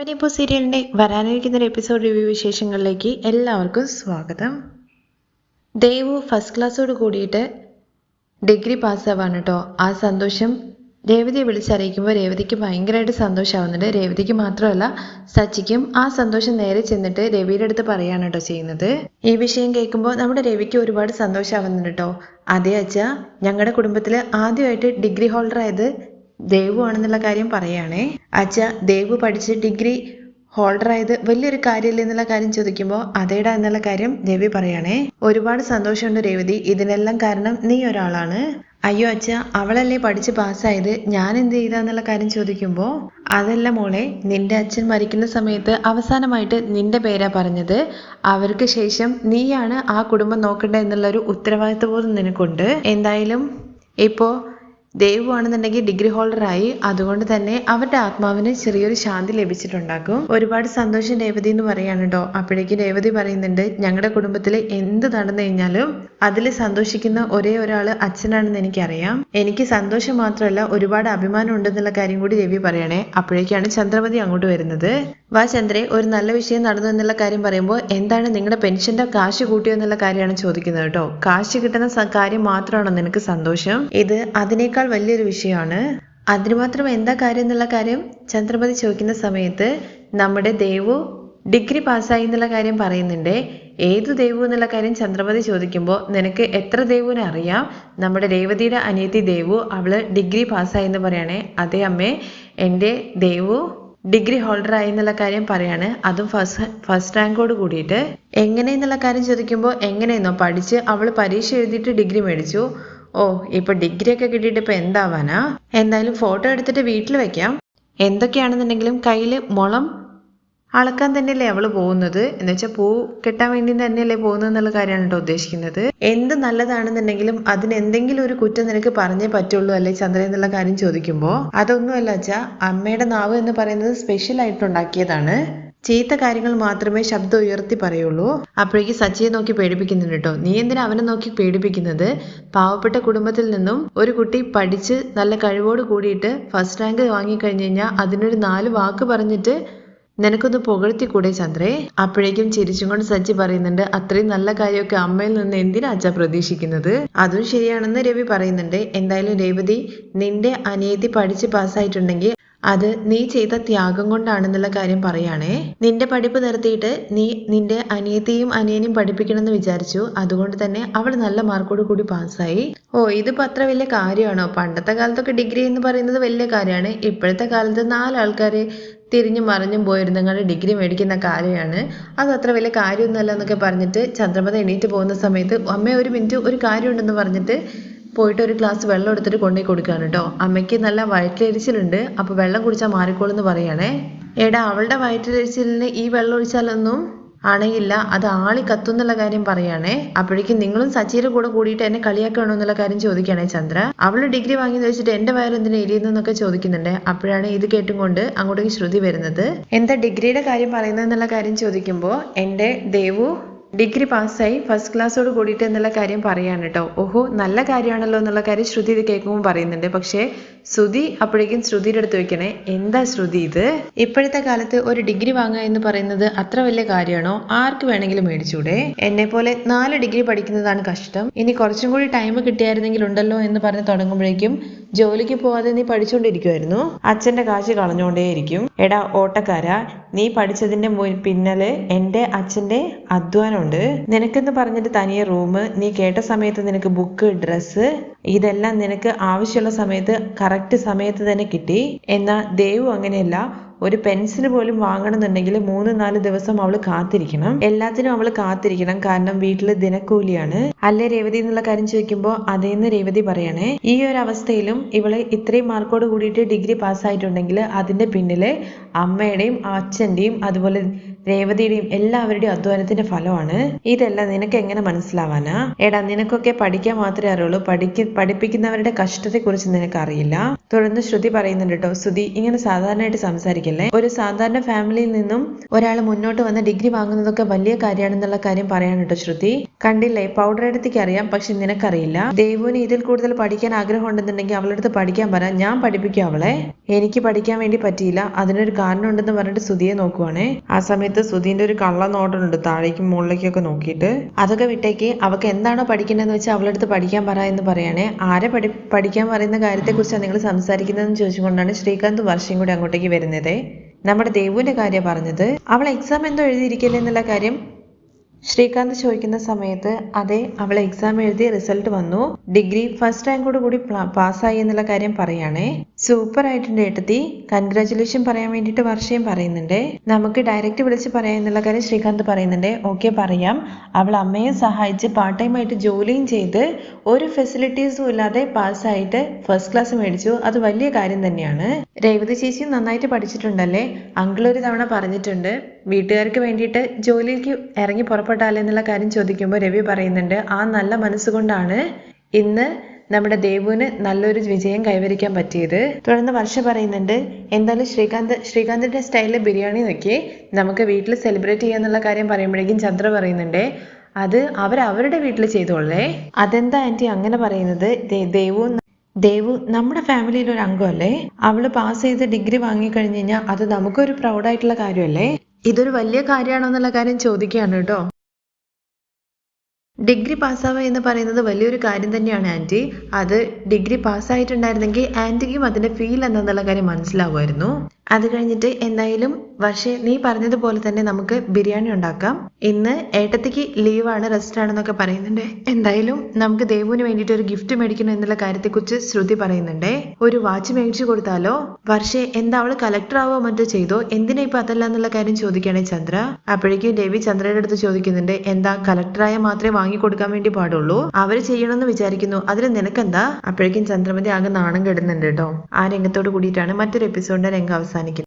പനിപ്പോ സീരിയലിന്റെ വരാനിരിക്കുന്ന ഒരു എപ്പിസോഡ് റിവ്യൂ വിശേഷങ്ങളിലേക്ക് എല്ലാവർക്കും സ്വാഗതം. ദേവു ഫസ്റ്റ് ക്ലാസ്സോട് കൂടിയിട്ട് ഡിഗ്രി പാസ്സാവാണ് കേട്ടോ ആ സന്തോഷം രേവതിയെ വിളിച്ചറിയിക്കുമ്പോൾ രേവതിക്ക് ഭയങ്കരമായിട്ട് സന്തോഷമാവുന്നുണ്ട് രേവതിക്ക് മാത്രമല്ല സച്ചിക്കും ആ സന്തോഷം നേരെ ചെന്നിട്ട് രവിയുടെ അടുത്ത് പറയാണ് കേട്ടോ ചെയ്യുന്നത്. ഈ വിഷയം കേൾക്കുമ്പോൾ നമ്മുടെ രവിക്ക് ഒരുപാട് സന്തോഷമാവുന്നുണ്ട് കേട്ടോ അതേ അച്ഛ ഞങ്ങളുടെ കുടുംബത്തിൽ ആദ്യമായിട്ട് ഡിഗ്രി ഹോൾഡർ ആയത് ദേവു ആണെന്നുള്ള കാര്യം പറയുകയാണേ. അച്ഛ ദേവു പഠിച്ച് ഡിഗ്രി ഹോൾഡർ ആയത് വലിയൊരു കാര്യമില്ല എന്നുള്ള കാര്യം ചോദിക്കുമ്പോൾ അതേടാ എന്നുള്ള കാര്യം രവി പറയണേ ഒരുപാട് സന്തോഷമുണ്ട് രേവതി. ഇതിനെല്ലാം കാരണം നീ ഒരാളാണ്. അയ്യോ അച്ഛ അവളല്ലേ പഠിച്ച് പാസ്സായത്? ഞാൻ എന്ത് ചെയ്താന്നുള്ള കാര്യം ചോദിക്കുമ്പോൾ അതല്ല മോളെ നിന്റെ അച്ഛൻ മരിക്കുന്ന സമയത്ത് അവസാനമായിട്ട് നിന്റെ പേരാ പറഞ്ഞത്. അവർക്ക് ശേഷം നീയാണ് ആ കുടുംബം നോക്കേണ്ടത് എന്നുള്ളൊരു ഉത്തരവാദിത്വ ബോധം നിനക്കുണ്ട്. എന്തായാലും ഇപ്പോൾ ദേവു ആണെന്നുണ്ടെങ്കിൽ ഡിഗ്രി ഹോൾഡറായി അതുകൊണ്ട് തന്നെ അവരുടെ ആത്മാവിന് ചെറിയൊരു ശാന്തി ലഭിച്ചിട്ടുണ്ടാകും. ഒരുപാട് സന്തോഷം രേവതി എന്ന് പറയാണ് കേട്ടോ. അപ്പോഴേക്കും രേവതി പറയുന്നുണ്ട് ഞങ്ങളുടെ കുടുംബത്തിൽ എന്ത് നടന്നു കഴിഞ്ഞാലും അതിൽ സന്തോഷിക്കുന്ന ഒരേ ഒരാൾ അച്ഛനാണെന്ന് എനിക്കറിയാം. എനിക്ക് സന്തോഷം മാത്രമല്ല ഒരുപാട് അഭിമാനം ഉണ്ടെന്നുള്ള കാര്യം കൂടി രവി പറയണേ. അപ്പോഴേക്കാണ് ചന്ദ്രമതി അങ്ങോട്ട് വരുന്നത്. വാ ചന്ദ്രേ ഒരു നല്ല വിഷയം നടന്നു എന്നുള്ള കാര്യം പറയുമ്പോൾ എന്താണ് നിങ്ങളുടെ പെൻഷന്റെ കാശ് കൂട്ടിയോ എന്നുള്ള കാര്യമാണ് ചോദിക്കുന്നത് കേട്ടോ. കാശ് കിട്ടുന്ന കാര്യം മാത്രമാണോ നിനക്ക് സന്തോഷം? ഇത് അതിനേക്കാൾ വലിയൊരു വിഷയമാണ്. അതിന് മാത്രം എന്താ കാര്യം എന്നുള്ള കാര്യം ചന്ദ്രമതി ചോദിക്കുന്ന സമയത്ത് നമ്മുടെ ദേവു ഡിഗ്രി പാസ്സായി എന്നുള്ള കാര്യം പറയുന്നുണ്ട്. ഏത് ദേവു എന്നുള്ള കാര്യം ചന്ദ്രമതി ചോദിക്കുമ്പോൾ നിനക്ക് എത്ര ദേവുവിനെ അറിയാം? നമ്മുടെ രേവതിയുടെ അനിയത്തി ദേവു അവൾ ഡിഗ്രി പാസ്സായി എന്ന് പറയണേ. അതേ അമ്മേ എന്റെ ദേവു ഡിഗ്രി ഹോൾഡർ ആയി എന്നുള്ള കാര്യം പറയാണ്. അതും ഫസ്റ്റ് ഫസ്റ്റ് റാങ്കോട് കൂടിയിട്ട്. എങ്ങനെ എന്നുള്ള കാര്യം ചോദിക്കുമ്പോൾ എങ്ങനെയെന്നോ പഠിച്ച് അവൾ പരീക്ഷ എഴുതിയിട്ട് ഡിഗ്രി മേടിച്ചു. ഓ ഇപ്പൊ ഡിഗ്രി ഒക്കെ കിട്ടിയിട്ട് ഇപ്പൊ എന്താവാനാ? എന്തായാലും ഫോട്ടോ എടുത്തിട്ട് വീട്ടിൽ വെക്കാം. എന്തൊക്കെയാണെന്നുണ്ടെങ്കിലും കയ്യിൽ മുളം അളക്കാൻ തന്നെയല്ലേ അവൾ പോകുന്നത്? എന്ന് വെച്ചാൽ പൂ കിട്ടാൻ വേണ്ടി തന്നെയല്ലേ പോകുന്നത് എന്നുള്ള കാര്യമാണ് കേട്ടോ ഉദ്ദേശിക്കുന്നത്. എന്ത് നല്ലതാണെന്നുണ്ടെങ്കിലും അതിന് എന്തെങ്കിലും ഒരു കുറ്റം നിനക്ക് പറഞ്ഞേ പറ്റുള്ളൂ അല്ലെ ചന്ദ്ര എന്നുള്ള കാര്യം ചോദിക്കുമ്പോൾ അതൊന്നുമല്ല അച്ഛാ അമ്മയുടെ നാവ് എന്ന് പറയുന്നത് സ്പെഷ്യൽ ആയിട്ടുണ്ടാക്കിയതാണ്. ചീത്ത കാര്യങ്ങൾ മാത്രമേ ശബ്ദം ഉയർത്തി പറയുള്ളൂ. അപ്പോഴേക്ക് സച്ചിയെ നോക്കി പേടിപ്പിക്കുന്നുണ്ട് കേട്ടോ. നീ എന്തിനാ അവനെ നോക്കി പേടിപ്പിക്കുന്നത്? പാവപ്പെട്ട കുടുംബത്തിൽ നിന്നും ഒരു കുട്ടി പഠിച്ച് നല്ല കഴിവോട് കൂടിയിട്ട് ഫസ്റ്റ് റാങ്ക് വാങ്ങിക്കഴിഞ്ഞു കഴിഞ്ഞാൽ അതിനൊരു നാല് വാക്ക് പറഞ്ഞിട്ട് നിനക്കൊന്ന് പുകഴ്ത്തി കൂടെ ചന്ദ്രേ. അപ്പോഴേക്കും ചിരിച്ചും കൊണ്ട് സച്ചി പറയുന്നുണ്ട് അത്രയും നല്ല കാര്യമൊക്കെ അമ്മയിൽ നിന്ന് എന്തിനാ അച്ഛ പ്രതീക്ഷിക്കുന്നത്? അതും ശരിയാണെന്ന് രവി പറയുന്നുണ്ട്. എന്തായാലും രേവതി നിന്റെ അനിയത്തി പഠിച്ച് പാസ്സായിട്ടുണ്ടെങ്കിൽ അത് നീ ചെയ്ത ത്യാഗം കൊണ്ടാണെന്നുള്ള കാര്യം പറയുകയാണേ നിന്റെ പഠിപ്പ് നിർത്തിയിട്ട് നീ നിന്റെ അനിയത്തെയും അനിയനെയും പഠിപ്പിക്കണമെന്ന് വിചാരിച്ചു. അതുകൊണ്ട് തന്നെ അവൾ നല്ല മാർക്കോട് കൂടി പാസ്സായി. ഓ ഇതിപ്പോ അത്ര വലിയ കാര്യമാണോ? പണ്ടത്തെ കാലത്തൊക്കെ ഡിഗ്രി എന്ന് പറയുന്നത് വലിയ കാര്യമാണ്. ഇപ്പോഴത്തെ കാലത്ത് നാലാൾക്കാരെ തിരിഞ്ഞു മറിഞ്ഞും പോയിരുന്നങ്ങളുടെ ഡിഗ്രി മേടിക്കുന്ന കാര്യമാണ്. അത് അത്ര വലിയ കാര്യമൊന്നുമല്ല എന്നൊക്കെ പറഞ്ഞിട്ട് ചന്ദ്രമത എണീറ്റ് പോകുന്ന സമയത്ത് അമ്മ ഒരു മിനിറ്റ് ഒരു കാര്യമുണ്ടെന്ന് പറഞ്ഞിട്ട് പോയിട്ട് ഒരു ഗ്ലാസ് വെള്ളം എടുത്തിട്ട് കൊണ്ടുപോയി കൊടുക്കുകയാണ് കേട്ടോ. അമ്മയ്ക്ക് നല്ല വയറ്റിലെരിച്ചിലുണ്ട് അപ്പോൾ വെള്ളം കുടിച്ചാൽ മാറിക്കോളെന്ന് പറയണേ. എടാ അവളുടെ വയറ്റിലെരിച്ചിലിന് ഈ വെള്ളം ഒഴിച്ചാലൊന്നും അണയില്ല അത് ആളി കത്തുന്നുള്ള കാര്യം പറയാണേ. അപ്പോഴേക്കും നിങ്ങളും സച്ചിയുടെ കൂടെ കൂടിയിട്ട് എന്നെ കളിയാക്കണോ എന്നുള്ള കാര്യം ചോദിക്കുകയാണേ ചന്ദ്ര. അവൾ ഡിഗ്രി വാങ്ങി വെച്ചിട്ട് എന്റെ വയറ് എന്തിനാ എരിയുന്നൊക്കെ ചോദിക്കുന്നുണ്ട്. അപ്പോഴാണ് ഇത് കേട്ടുകൊണ്ട് അങ്ങോട്ടേക്ക് ശ്രുതി വരുന്നത്. എന്താ ഡിഗ്രിയുടെ കാര്യം പറയുന്നത് എന്നുള്ള കാര്യം ചോദിക്കുമ്പോൾ എന്റെ ദേവു ഡിഗ്രി പാസ്സായി ഫസ്റ്റ് ക്ലാസ്സോട് കൂടിയിട്ട് എന്നുള്ള കാര്യം പറയാണ് കേട്ടോ ഓഹോ നല്ല കാര്യമാണല്ലോ എന്നുള്ള കാര്യം ശ്രുതി ഇത് കേൾക്കുമ്പോൾ പറയുന്നുണ്ട്. പക്ഷേ ശ്രുതി അപ്പോഴേക്കും ശ്രുതിയുടെ അടുത്ത് വെക്കണേ എന്താ ശ്രുതി ഇത്? ഇപ്പോഴത്തെ കാലത്ത് ഒരു ഡിഗ്രി വാങ്ങുക എന്ന് പറയുന്നത് അത്ര വലിയ കാര്യമാണോ? ആർക്ക് വേണമെങ്കിലും മേടിച്ചൂടെ? എന്നെ പോലെ നാല് ഡിഗ്രി പഠിക്കുന്നതാണ് കഷ്ടം. ഇനി കുറച്ചും കൂടി ടൈം കിട്ടിയായിരുന്നെങ്കിൽ ഉണ്ടല്ലോ എന്ന് പറഞ്ഞ് തുടങ്ങുമ്പോഴേക്കും ജോലിക്ക് പോവാതെ നീ പഠിച്ചുകൊണ്ടിരിക്കുമായിരുന്നു അച്ഛന്റെ കാശ് കളഞ്ഞുകൊണ്ടേയിരിക്കും. എടാ ഓട്ടക്കാരാ നീ പഠിച്ചതിന്റെ പിന്നിൽ അച്ഛന്റെ അധ്വാനമുണ്ട്. നിനക്കെന്ന് പറഞ്ഞിട്ട് തനിയെ റൂം നീ കേട്ട സമയത്ത് നിനക്ക് ബുക്ക് ഡ്രസ്സ് ഇതെല്ലാം നിനക്ക് ആവശ്യമുള്ള സമയത്ത് കറക്റ്റ് സമയത്ത് തന്നെ കിട്ടി. എന്നാൽ ദൈവം അങ്ങനെയല്ല ഒരു പെൻസിൽ പോലും വാങ്ങണമെന്നുണ്ടെങ്കിൽ മൂന്ന് നാല് ദിവസം അവൾ കാത്തിരിക്കണം. എല്ലാത്തിനും അവൾ കാത്തിരിക്കണം. കാരണം വീട്ടിൽ ദിനക്കൂലിയാണ്. അല്ലേ രേവതി എന്നുള്ള കാര്യം ചോദിക്കുമ്പോൾ അതേന്ന് രേവതി പറയണേ ഈ ഒരു അവസ്ഥയിലും ഇവൾ ഇത്രയും മാർക്കോട് കൂടിയിട്ട് ഡിഗ്രി പാസ്സായിട്ടുണ്ടെങ്കിൽ അതിന്റെ പിന്നിൽ അമ്മയുടെയും അച്ഛന്റെയും അതുപോലെ രേവതിയുടെയും എല്ലാവരുടെയും അധ്വാനത്തിന്റെ ഫലമാണ്. ഇതെല്ലാം നിനക്ക് എങ്ങനെ മനസ്സിലാവാനാ? എടാ നിനക്കൊക്കെ പഠിക്കാൻ മാത്രമേ അറിയുള്ളൂ. പഠിക്ക പഠിപ്പിക്കുന്നവരുടെ കഷ്ടത്തെക്കുറിച്ച് നിനക്ക് അറിയില്ല തുടർന്ന് ശ്രുതി പറയുന്നുണ്ട് കേട്ടോ ശ്രുതി ഇങ്ങനെ സാധാരണയായിട്ട് സംസാരിക്കല്ലേ? ഒരു സാധാരണ ഫാമിലിയിൽ നിന്നും ഒരാൾ മുന്നോട്ട് വന്ന് ഡിഗ്രി വാങ്ങുന്നതൊക്കെ വലിയ കാര്യമാണെന്നുള്ള കാര്യം പറയാൻ കേട്ടോ ശ്രുതി. കണ്ടില്ലേ? പൗഡർ എടുത്തേക്ക് അറിയാം പക്ഷെ നിനക്കറിയില്ല. ദേവുവിന് ഇതിൽ കൂടുതൽ പഠിക്കാൻ ആഗ്രഹം ഉണ്ടെന്നുണ്ടെങ്കിൽ അവളടുത്ത് പഠിക്കാൻ പറ. ഞാൻ പഠിപ്പിക്കും അവളെ. എനിക്ക് പഠിക്കാൻ വേണ്ടി പറ്റിയില്ല. അതിനൊരു കാരണം ഉണ്ടെന്ന് പറഞ്ഞിട്ട് ശ്രുതിയെ നോക്കുവാണേ. ആ സമയത്ത് സുധീന്റെ ഒരു കള്ള നോട്ടമുണ്ട് താഴേക്കും മുകളിലേക്കൊക്കെ നോക്കിയിട്ട്. അതൊക്കെ വിട്ടേക്ക്. അവക്ക് എന്താണോ പഠിക്കേണ്ടതെന്ന് വെച്ചാൽ അവളുടെ അടുത്ത് പഠിക്കാൻ പറ എന്ന് പറയണേ. ആരെ പഠി പഠിക്കാൻ പറയുന്ന കാര്യത്തെക്കുറിച്ചാണ് നിങ്ങൾ സംസാരിക്കുന്നതെന്ന് ചോദിച്ചുകൊണ്ടാണ് ശ്രീകാന്ത് വർഷം കൂടി അങ്ങോട്ടേക്ക് വരുന്നത്. നമ്മുടെ ദേവുവിന്റെ കാര്യം പറഞ്ഞത്. അവൾ എക്സാം എന്തോ എഴുതിയിരിക്കില്ല എന്നുള്ള കാര്യം ശ്രീകാന്ത് ചോദിക്കുന്ന സമയത്ത് അതെ അവൾ എക്സാം എഴുതി റിസൾട്ട് വന്നു. ഡിഗ്രി ഫസ്റ്റ് റാങ്കോട് കൂടി പാസ്സായി എന്നുള്ള കാര്യം പറയാണേ. സൂപ്പർ ആയിട്ടുണ്ട് ഏട്ടത്തി. കൺഗ്രാചുലേഷൻ പറയാൻ വേണ്ടിയിട്ട് വർഷയും പറയുന്നുണ്ട്. നമുക്ക് ഡയറക്റ്റ് വിളിച്ച് പറയാം എന്നുള്ള കാര്യം ശ്രീകാന്ത് പറയുന്നുണ്ട്. ഓക്കെ പറയാം. അവൾ അമ്മയെ സഹായിച്ച് പാർട്ട് ടൈം ആയിട്ട് ജോലിയും ചെയ്ത് ഒരു ഫെസിലിറ്റീസും ഇല്ലാതെ പാസ്സായിട്ട് ഫസ്റ്റ് ക്ലാസ് മേടിച്ചു. അത് വലിയ കാര്യം തന്നെയാണ്. രേവതി ചേച്ചി നന്നായിട്ട് പഠിച്ചിട്ടുണ്ടല്ലേ? അങ്കിൾ ഒരു തവണ പറഞ്ഞിട്ടുണ്ട്. വീട്ടുകാർക്ക് വേണ്ടിയിട്ട് ജോലിക്ക് ഇറങ്ങി പുറപ്പെട്ടാലേ എന്നുള്ള കാര്യം ചോദിക്കുമ്പോൾ രവി പറയുന്നുണ്ട് ആ നല്ല മനസ്സുകൊണ്ടാണ് ഇന്ന് നമ്മുടെ ദേവുവിന് നല്ലൊരു വിജയം കൈവരിക്കാൻ പറ്റിയത്. തുടർന്ന് വർഷ പറയുന്നുണ്ട് എന്തായാലും ശ്രീകാന്ത് ശ്രീകാന്തിന്റെ സ്റ്റൈലിൽ ബിരിയാണി നോക്കി നമുക്ക് വീട്ടിൽ സെലിബ്രേറ്റ് ചെയ്യാന്നുള്ള കാര്യം പറയുമ്പോഴേക്കും ചന്ദ്ര പറയുന്നുണ്ട് അത് അവർ അവരുടെ വീട്ടിൽ ചെയ്തോളേ. അതെന്താ ആന്റി അങ്ങനെ പറയുന്നത്? ദേവു ദേവു നമ്മുടെ ഫാമിലിയിൽ ഒരു അംഗമല്ലേ? അവൾ പാസ് ചെയ്ത് ഡിഗ്രി വാങ്ങിക്കഴിഞ്ഞു കഴിഞ്ഞാൽ അത് നമുക്കൊരു പ്രൗഡായിട്ടുള്ള കാര്യമല്ലേ? ഇതൊരു വലിയ കാര്യമാണോ എന്നുള്ള കാര്യം ചോദിക്കുകയാണ് കേട്ടോ. ഡിഗ്രി പാസ്സാവുക എന്ന് പറയുന്നത് വലിയൊരു കാര്യം തന്നെയാണ് ആന്റി. അത് ഡിഗ്രി പാസ്സായിട്ടുണ്ടായിരുന്നെങ്കിൽ ആന്റിക്കും അതിന്റെ ഫീൽ എന്താണെന്നുള്ള കാര്യം മനസ്സിലാവുമായിരുന്നു. അത് കഴിഞ്ഞിട്ട് എന്തായാലും പക്ഷേ നീ പറഞ്ഞതുപോലെ തന്നെ നമുക്ക് ബിരിയാണി ഉണ്ടാക്കാം. ഇന്ന് ഏട്ടത്തിക്ക് ലീവാണ് റെസ്റ്റ് ആണെന്നൊക്കെ പറയുന്നുണ്ട്. എന്തായാലും നമുക്ക് ദേവുവിന് വേണ്ടിയിട്ട് ഒരു ഗിഫ്റ്റ് മേടിക്കണം എന്നുള്ള കാര്യത്തെക്കുറിച്ച് ശ്രുതി പറയുന്നുണ്ട്. ഒരു വാച്ച് മേടിച്ചു കൊടുത്താലോ? പക്ഷേ എന്താ അവൾ കളക്ടർ ആവോ മറ്റോ ചെയ്തോ? എന്തിനാ ഇപ്പൊ അതല്ല എന്നുള്ള കാര്യം ചോദിക്കുകയാണെ ചന്ദ്ര. അപ്പോഴേക്കും ദേവി ചന്ദ്രയുടെ അടുത്ത് ചോദിക്കുന്നുണ്ട് എന്താ കളക്ടറായ മാത്രമേ വാങ്ങി കൊടുക്കാൻ വേണ്ടി പാടുള്ളൂ? അവർ ചെയ്യണമെന്ന് വിചാരിക്കുന്നു അതിന് നിനക്കെന്താ? അപ്പോഴേക്കും ചന്ദ്രമതി ആകെ നാണം കെടുന്നുണ്ട് കേട്ടോ. ആ രംഗത്തോട് കൂടിയിട്ടാണ് മറ്റൊരു എപ്പിസോഡിന്റെ രംഗം Hastaneye